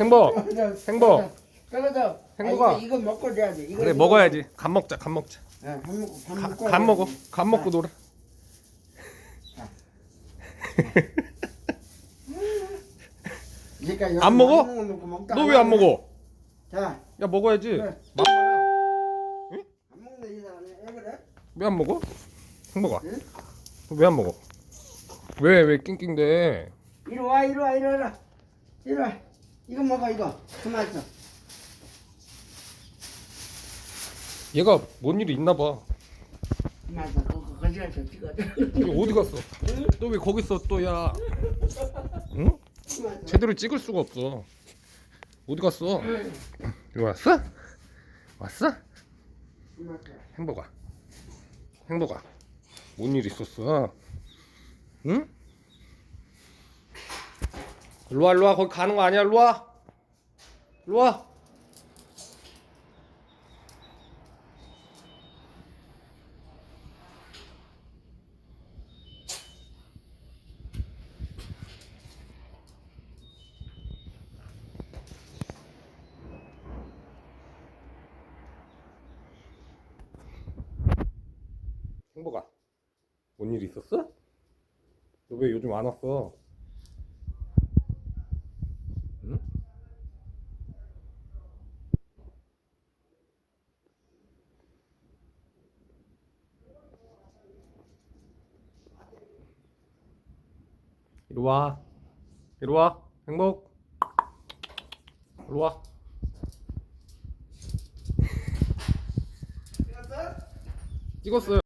행복 행복. 행복아. 아, 이거, 이거 먹고 돼야지. 이거 그래 이거. 먹어야지 간 먹자 간 먹자 예, 밥 먹고 밥 가- 먹고. 간 해야지. 먹어 간 먹고 놀아 그러니까 여기 안 먹어? 먹는 거 먹고 먹다 너 왜 안 먹어 자, 야 먹어야지 그래. 맘마야 안 먹는다 이 사람이. 왜 그래? 왜 안 먹어 행복아 응? 왜 안 먹어 왜 왜 낑낑대 이리 와, 이리 와, 이리 와. 이리 와. 이거 먹어 이거. 그만 있어. 얘가 뭔 일이 있나 봐 그만 있어. 그거 거지라서 찍어. 이거 어디 갔어 너 왜 거기 있어 또 야 응 그만 있어. 제대로 찍을 수가 없어 어디 갔어 이리 왔어 왔어 그만 있어. 행복아 행복아 뭔 일 있었어 응 일로와 일로와 거기 가는 거 아니야 일로와 일로와 행복아 뭔 일 있었어? 너 왜 요즘 안 왔어? 이리 와. 이리 와. 행복. 이리 와. 찍었어요.